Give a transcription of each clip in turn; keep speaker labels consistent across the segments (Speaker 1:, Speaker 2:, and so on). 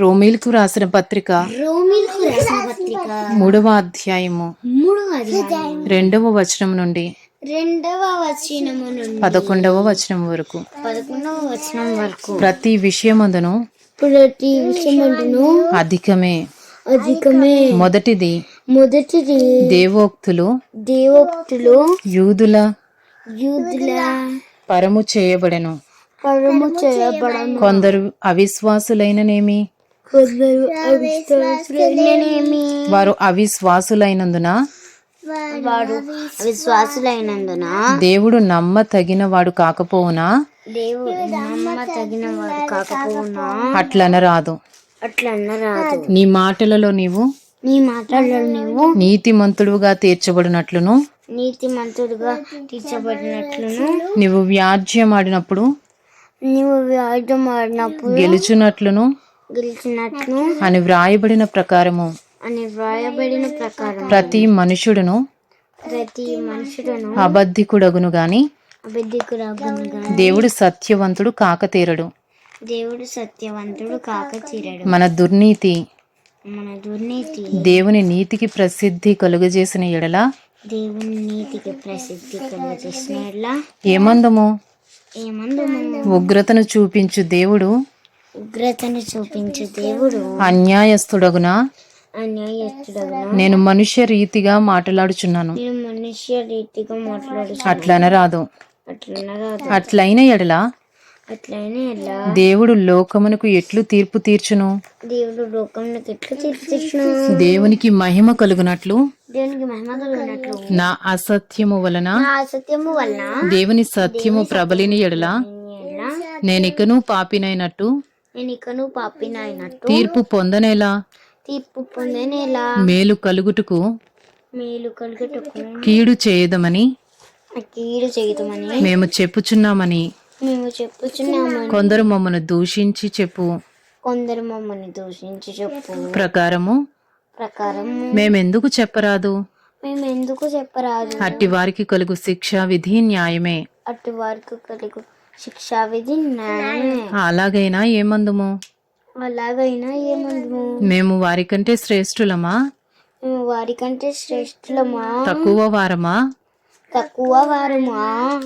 Speaker 1: రోమిల్కు రాసిన పత్రిక.
Speaker 2: రోమిల్కు రాసిన పత్రిక.
Speaker 1: మూడవ అధ్యాయము.
Speaker 2: మూడవ అధ్యాయం
Speaker 1: రెండవ వచనం నుండి.
Speaker 2: రెండవ వచనము నుండి.
Speaker 1: పదకొండవ వచనం వరకు.
Speaker 2: పదకొండవ వచనం వరకు.
Speaker 1: ప్రతి విషయమందును
Speaker 2: ప్రతి విషయమును
Speaker 1: అధికమే.
Speaker 2: అధికమే.
Speaker 1: మొదటిది
Speaker 2: మొదటిది
Speaker 1: దేవోక్తులు
Speaker 2: దేవోక్తులు
Speaker 1: యూదుల
Speaker 2: యూదుల
Speaker 1: పరము చేయబడెను.
Speaker 2: పరము చేయబడను.
Speaker 1: కొందరు అవిశ్వాసులైననేమి? వారు అవిశ్వాసులైనందున?
Speaker 2: వాడు అవిశ్వాసులైనందున.
Speaker 1: దేవుడు నమ్మ తగిన వాడు కాకపోవునా?
Speaker 2: దేవుడు నమ్మ తగిన వాడు కాకపోవునా?
Speaker 1: అట్లనరాదు.
Speaker 2: అట్లన్న రాదు
Speaker 1: నీ మాటలలో నీవు
Speaker 2: నీ మాటలలో నీవు
Speaker 1: నీతిమంతుడుగా తీర్చబడినట్లును?
Speaker 2: నీతిమంతుడుగా తీర్చబడినట్లును?
Speaker 1: నీవు వ్యాజ్యమాడినప్పుడు?
Speaker 2: నీవు వ్యాజ్యం ఆడినప్పుడు
Speaker 1: గెలుచున్నట్లును?
Speaker 2: గెలిచినట్లు
Speaker 1: అని వ్రాయబడిన ప్రకారము
Speaker 2: అని వ్రాయబడిన ప్రకారం
Speaker 1: ప్రతి మనుషుడును
Speaker 2: ప్రతి మనుషులను
Speaker 1: అబద్ధికుడగును గాని
Speaker 2: అబద్ధికురాగునుగా
Speaker 1: దేవుడు సత్యవంతుడు కాకతీరడు
Speaker 2: దేవుడు సత్యవంతుడు కాక తీరడు.
Speaker 1: మన దుర్నీతి
Speaker 2: మన దుర్నీతి
Speaker 1: దేవుని నీతికి ప్రసిద్ధి కలుగజేసిన ఎడల
Speaker 2: దేవుని నీతికి ప్రసిద్ధి కలుగజేసిన ఎడల
Speaker 1: ఏమందము?
Speaker 2: ఏమందము?
Speaker 1: ఉగ్రతను చూపించు దేవుడు
Speaker 2: ఉగ్రతను చూపించు దేవుడు.
Speaker 1: అన్యాయస్తుడగునా? నేను మనుష్య రీతిగా మాట్లాడుచున్నాను.
Speaker 2: నేను మనుష్య రీతిగా మాట్లాడు
Speaker 1: అట్లనరాదు
Speaker 2: అట్లన
Speaker 1: ఎడల? దేవుడు లోకమునకు ఎట్లు తీర్పు తీర్చును?
Speaker 2: దేవుడు ఎట్లు తీర్చిను?
Speaker 1: దేవునికి మహిమ కలుగునట్లు?
Speaker 2: దేవునికి మహిమ కలిగినట్లు?
Speaker 1: నా అసత్యము వలన?
Speaker 2: అసత్యము వలన?
Speaker 1: దేవుని సత్యము ప్రబలిని ఎడల? నేనికను పాపినైనట్టు?
Speaker 2: నేను ఇకను పాపినైనట్టు
Speaker 1: తీర్పు పొందనేలా?
Speaker 2: తీర్పు పొందనేలా.
Speaker 1: మేలు కలుగుటకు
Speaker 2: మేలు కలుగుటకు
Speaker 1: కీడు చేయదమని?
Speaker 2: కీడు చేయటమని
Speaker 1: మేము చెప్పుచున్నామని.
Speaker 2: మేము చెప్పుచున్నామని.
Speaker 1: కొందరు మమ్మను దూషించి చెప్పు.
Speaker 2: కొందరు మమ్మల్ని దూషించి చెప్పు.
Speaker 1: ప్రకారము?
Speaker 2: ప్రకారం
Speaker 1: మేమెందుకు చెప్పరాదు?
Speaker 2: మేము ఎందుకు చెప్పరాదు?
Speaker 1: అట్టి వారికి కలుగు శిక్ష విధి న్యాయమే.
Speaker 2: అటు వారికి కలుగు శిక్షా విధి
Speaker 1: అలాగైనా ఏమందుము?
Speaker 2: అలాగైనా ఏమందుము?
Speaker 1: మేము వారికంటే శ్రేష్ఠులమా?
Speaker 2: మేము వారికంటే శ్రేష్ఠులమా?
Speaker 1: తక్కువ వారమా?
Speaker 2: తక్కువ వారమా?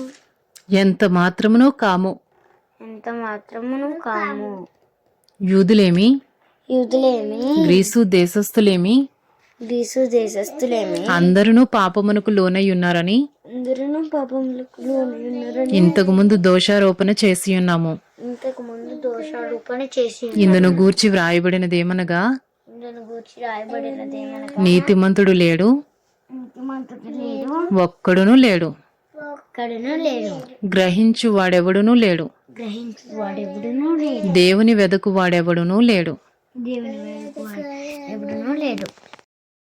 Speaker 1: ఎంత మాత్రమునో కాము.
Speaker 2: ఎంత మాత్రమును కాము.
Speaker 1: యూదులేమి?
Speaker 2: యూదులేమి?
Speaker 1: గ్రీసు దేశస్థులేమి?
Speaker 2: గ్రీసు
Speaker 1: అందరూ పాపమునకు లోనై ఉన్నారని
Speaker 2: అందరూ పాపములకు లోనై ఉన్నారని
Speaker 1: ఇంతకు ముందు దోషారోపణ చేసి ఉన్నాము.
Speaker 2: ఇంతకు ముందు దోషారోపణ చేసి
Speaker 1: ఇందును గూర్చి
Speaker 2: ఇందును గూర్చి రాయబడినదేమనగా
Speaker 1: నీతిమంతుడు లేడు.
Speaker 2: నీతిమంతుడు లేడు.
Speaker 1: ఒక్కడును లేడు.
Speaker 2: ఒక్కడును లేడు.
Speaker 1: గ్రహించు వాడెవడునూ లేడు.
Speaker 2: గ్రహించు వాడెవడునూ లేడు.
Speaker 1: దేవుని వెదకు వాడెవడునూ లేడు.
Speaker 2: దేవుని వెనుక వాడు ఎవడునూ లేడు.